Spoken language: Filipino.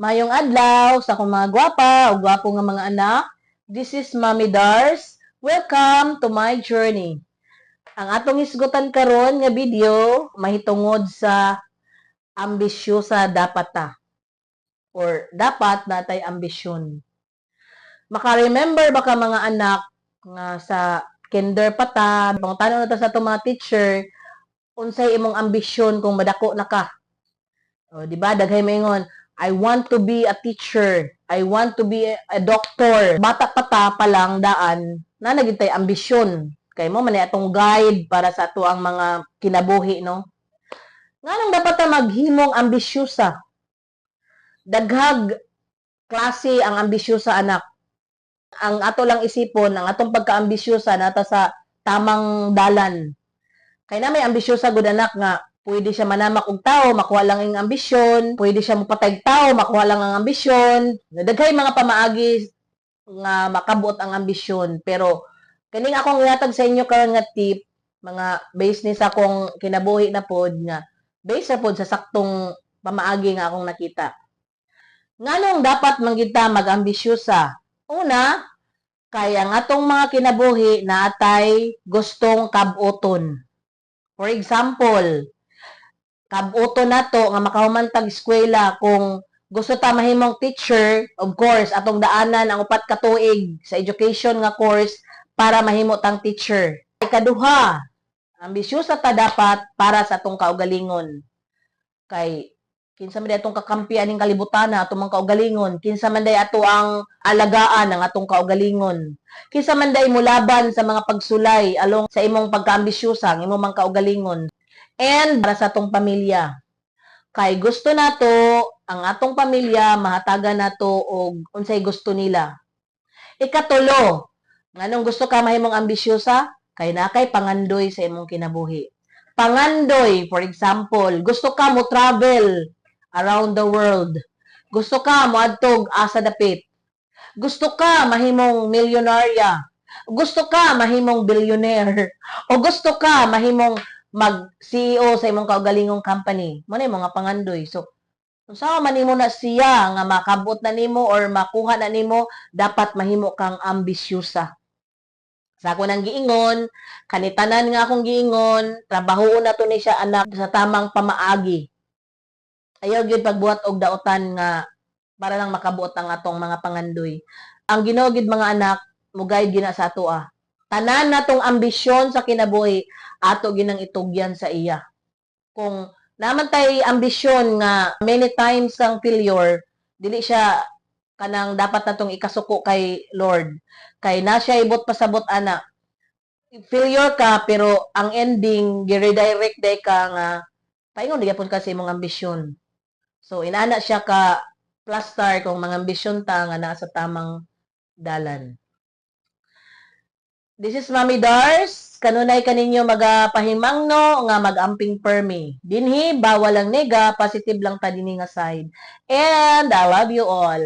Mayong adlaw sa akong mga gwapa o gwapo nga mga anak. This is Mami Dars. Welcome to my journey. Ang atong isgutan karon nga video mahitungod sa ambisyosa dapat ta or dapat natay ambisyon. Maka-remember baka mga anak nga sa kinder pa ta, pangutana na ta sa atong mga teacher, unsay imong ambisyon kung madako na ka. O, di ba? Daghay maingon, I want to be a teacher. I want to be a doctor. Bata pa ta pa lang daan na nagitay ambisyon. Kay mo man atong guide para sa ato ang mga kinabuhi, no? Nganong dapat ta maghimong ambisyosa? Daghag klase ang ambisyosa anak. Ang ato lang isipon, ang atong pagka-ambisyosa nata sa tamang dalan. Kay na may ambisyosa gud anak nga pwede siya manamak og tao, makuha lang ang ambisyon, pwede siya mopatay tao, makuha lang ang ambisyon. Daghay mga pamaagi nga makabot ang ambisyon, pero kaning akong ihatag sa inyo karon nga tip, mga business akong kinabuhi na pod nga based na pod sa saktong pamaagi nga akong nakita. Nganong dapat manggita mag-ambisyosa? Una, kaya nga atong mga kinabuhi na atay gustong kabuton. For example, kabuto na to nga makahumantag eskwela kung gusto ta mahimong teacher, of course, atong daanan ang upat ka tuig sa education nga course para mahimo tang teacher. Ikaduha, ambisyosa ta dapat para sa atong kaugalingon. Kay kinsa man atong kakampi aning kalibutan atong mga kaugalingon, kinsa man day ato ang alagaan ang atong kaugalingon. Kinsa man day mulaban sa mga pagsulay along sa imong pagkaambisyosa, imong mga kaugalingon and para sa atong pamilya. Kay gusto nato ang atong pamilya mahatagan nato og unsay gusto nila. Ikatulo, nganong gusto ka mahimong ambisyosa? Kay na kay pangandoy sa imong kinabuhi. Pangandoy, for example, gusto ka mo travel around the world. Gusto ka mo adtog asa dapit. Gusto ka mahimong milyonarya. Gusto ka mahimong billionaire. O gusto ka mahimong mag-CEO sa imong kaugalingong company. Mo na mga pangandoy. So, kung saan man nimo na siya nga makabot na nimo or makuha na nimo, dapat mahimo kang ambisyosa. Sa ako nang giingon, kanitanan nga akong giingon, trabaho na to ni siya anak sa tamang pamaagi. Ayaw gyud pagbuhat og daotan nga para lang makabuot ang atong mga pangandoy. Ang gid mga anak, mugay gina sa ato ah. Tanan natong ambisyon sa kinabuhi, ato ginang itugyan sa iya. Kung naman tay ambisyon nga many times ang failure, dili siya kanang dapat natong ikasuko kay Lord. Kay na siya ibot pasabot ana. Failure ka pero ang ending gi-redirect day ka nga paingon gyapon ka sa imong ambisyon. So inana siya ka plaster kung mga ambisyon ta nga nasa tamang dalan. This is Mami Dars. Kanunay kaninyo magapahimangno nga magamping permi. Dinhi bawal lang nega, positive lang ta dinhi nga side. And I love you all.